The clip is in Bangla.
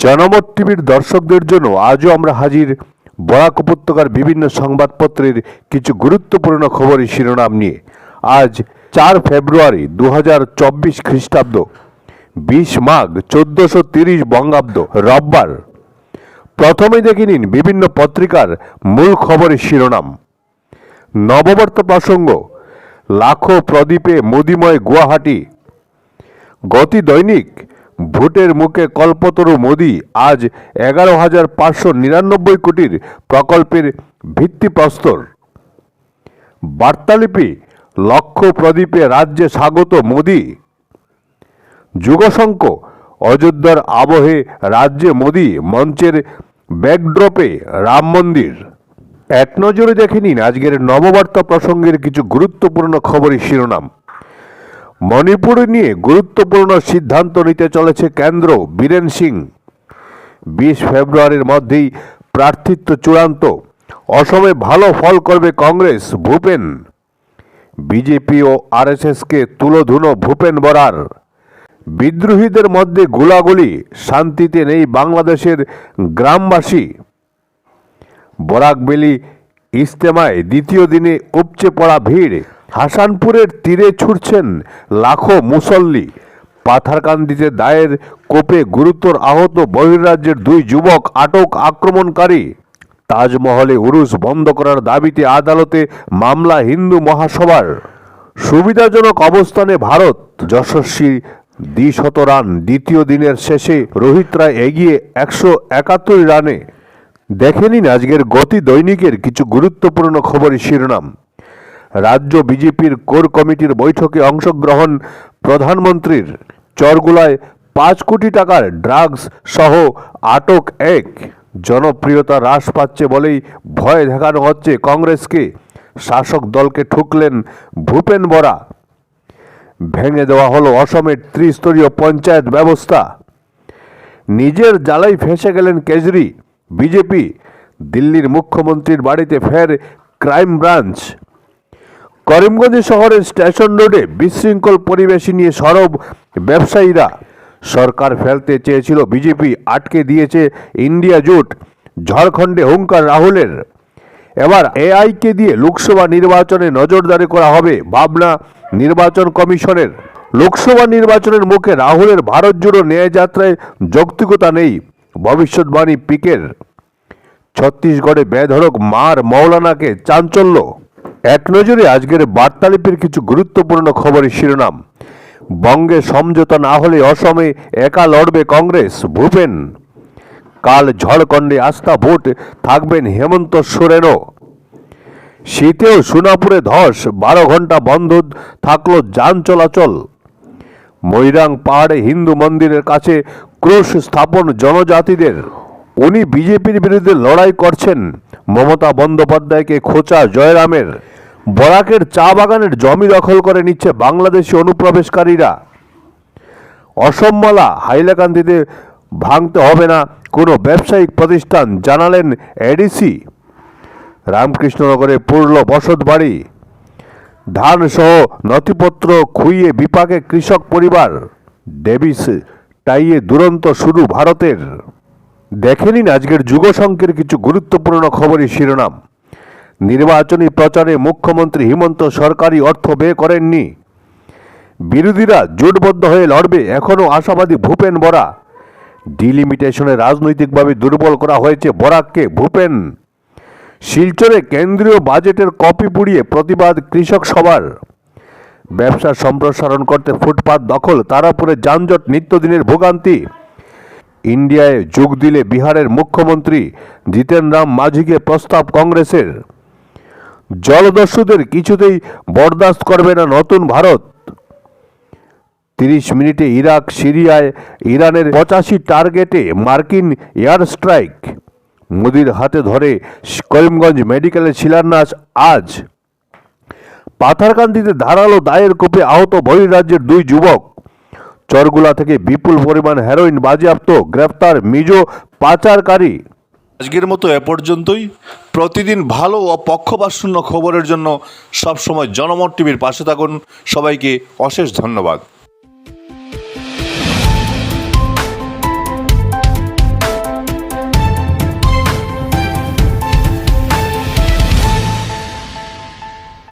জনমত টিভির দর্শকদের জন্য আজও আমরা হাজির। বরাক উপত্যকার বিভিন্ন সংবাদপত্রের কিছু গুরুত্বপূর্ণ খবরের শিরোনাম নিয়ে। আজ চার ফেব্রুয়ারি দু হাজার চব্বিশ খ্রিস্টাব্দ। বিশ মাঘ চোদ্দশো তিরিশ বঙ্গাব্দ, রববার। প্রথমে দেখে নিন বিভিন্ন পত্রিকার মূল খবরের শিরোনাম। নববর্ত প্রসঙ্গ, লাখো প্রদীপে মোদিময় গুয়াহাটি। গতি দৈনিক ভোটের মুখে কল্পতরু মোদি আজ এগারো হাজার পাঁচশো নিরানব্বই কোটির প্রকল্পের ভিত্তিপ্রস্তর। বার্তালিপি, লক্ষ্য প্রদীপে রাজ্যে স্বাগত মোদি। যুগশঙ্ক, অযোধ্যার আবহে রাজ্যে মোদি মঞ্চের ব্যাকড্রপে রাম মন্দির। এক নজরে দেখে নিন আজকের নববার্তা প্রসঙ্গের কিছু গুরুত্বপূর্ণ খবরের শিরোনাম। মণিপুর নিয়ে গুরুত্বপূর্ণ সিদ্ধান্ত নিতে চলেছে কেন্দ্র, বীরেন সিং। বিশ ফেব্রুয়ারির মধ্যেই প্রার্থিত্ব চূড়ান্ত। অসমে ভালো ফল করবে কংগ্রেস, ভূপেন। বিজেপি ও আরএসএসকে তুলোধুনো ভূপেন বরার। বিদ্রোহীদের মধ্যে গোলাগুলি, শান্তিতে নেই বাংলাদেশের গ্রামবাসী। বরাকবেলি ইস্তেমায় দ্বিতীয় দিনে উপচে পড়া ভিড়। হাসানপুরের তীরে ছুটছেন লাখো মুসল্লি। পাথারকান্দিতে দায়ের কোপে গুরুতর আহত বহির্রাজ্যের দুই যুবক আটক আক্রমণকারী। তাজমহলে উরুস বন্ধ করার দাবিতে আদালতে মামলা হিন্দু মহাসভার। সুবিধাজনক অবস্থানে ভারত যশস্বী দ্বিশত রান দ্বিতীয় দিনের শেষে রোহিত রায় এগিয়ে একশো একাত্তর রানে। দেখে নিন আজকের গতি দৈনিকের কিছু গুরুত্বপূর্ণ খবরের শিরোনাম। রাজ্য বিজেপির কোর কমিটির বৈঠকে অংশগ্রহণ প্রধানমন্ত্রীর। চরগুলায় পাঁচ কোটি টাকার ড্রাগস সহ আটক এক। জনপ্রিয়তা হ্রাস পাচ্ছে বলেই ভয় দেখানো হচ্ছে কংগ্রেসকে। শাসক দলকে ঠুকলেন ভূপেন বরা। ভেঙে দেওয়া হলো অসমের ত্রিস্তরীয় পঞ্চায়েত ব্যবস্থা। নিজের জ্বালাই ফেঁসে গেলেন কেজরি। বিজেপি, দিল্লির মুখ্যমন্ত্রীর বাড়িতে ফের ক্রাইম ব্রাঞ্চ। করিমগঞ্জ শহরের স্টেশন রোডে বিশৃঙ্খল পরিবেশই নিয়ে সরব ব্যবসায়ীরা। সরকার ফেলতে চেয়েছিল বিজেপি, আটকে দিয়েছে ইন্ডিয়া জোট, ঝাড়খণ্ডে হুঙ্কার রাহুলের। এবার এআইকে দিয়ে লোকসভা নির্বাচনে নজরদারি করা হবে ভাবনা নির্বাচন কমিশনের। লোকসভা নির্বাচনের মুখে রাহুলের ভারত জুড়ো ন্যায় যাত্রায় যৌক্তিকতা নেই, ভবিষ্যৎবাণী পিকের। ছত্তিশগড়ে বেধড়ক মার মৌলানাকে চাঞ্চল্য। এক নজরে আজকের বার্তালিপির কিছু গুরুত্বপূর্ণ খবরের শিরোনাম। বঙ্গে সমঝোতা না হলে অসমে একা লড়বে কংগ্রেস, ভূপেন। কাল ঝড়খণ্ডে আস্থা ভোট, থাকবেন হেমন্ত সোরেনও। শীতেও সোনাপুরে ধস, বারো ঘণ্টা বন্ধ, থাকল যান চলাচল। মৈরাং পাহাড়ে হিন্দু মন্দিরের কাছে ক্রোশ স্থাপন জনজাতিদের। উনি বিজেপির বিরুদ্ধে লড়াই করছেন। মমতা বন্দ্যোপাধ্যায়কে খোঁচা জয়রামের। বরাকের চা বাগানের জমি দখল করে নিচ্ছে বাংলাদেশি অনুপ্রবেশকারীরা। অসমমালা হাইলাকান্দিতে ভাঙতে হবে না, কোনো ব্যবসায়িক প্রতিষ্ঠান, জানালেন এডিসি। রামকৃষ্ণনগরে পূর্ল বসত বাড়ি। ধান সহ নথিপত্র খুইয়ে বিপাকে কৃষক পরিবার। ডেভিস টাইয়ে দুরন্ত শুরু ভারতের। দেখে নিন আজকের যুগসংখ্যের কিছু গুরুত্বপূর্ণ খবরের শিরোনাম। নির্বাচনী প্রচারে মুখ্যমন্ত্রী হিমন্ত সরকারি অর্থ ব্যয় করেননি। বিরোধীরা জোটবদ্ধ হয়ে লড়বে, এখনও আশাবাদী ভূপেন বরা। ডিলিমিটেশনে রাজনৈতিকভাবে দুর্বল করা হয়েছে বরাককে ভূপেন। শিলচরে কেন্দ্রীয় বাজেটের কপি পুড়িয়ে প্রতিবাদ কৃষক সভার। ব্যবসা সম্প্রসারণ করতে ফুটপাত দখল, তারাপুরে যানজট নিত্যদিনের ভোগান্তি। ইন্ডিয়ায় যোগ দিলে বিহারের মুখ্যমন্ত্রী জিতেন রাম মাঝিকে প্রস্তাব কংগ্রেসের। জলদস্যুদের কিছুতেই বরদাস্ত করবে না নতুন ভারত। তিরিশ মিনিটে ইরাক, সিরিয়ায় ইরানের পঁচাশি টার্গেটে মার্কিন এয়ার স্ট্রাইক। মোদির হাতে ধরে করিমগঞ্জ মেডিকেলের শিলান্যাস আজ। পাথারকান্দিতে ধারালো দায়ের কোপে আহত বহিরাজ্যের দুই যুবক। চরগুলা থেকে বিপুল পরিমাণ হেরোইন বাজেয়াপ্ত। গ্রেফতার মিজো পাচারকারী। আজকের মতো এ পর্যন্তই। প্রতিদিন ভালো ও পক্ষপাতশূন্য খবরের জন্য সবসময় জনমত টিভির পাশে থাকুন। সবাইকে অশেষ ধন্যবাদ।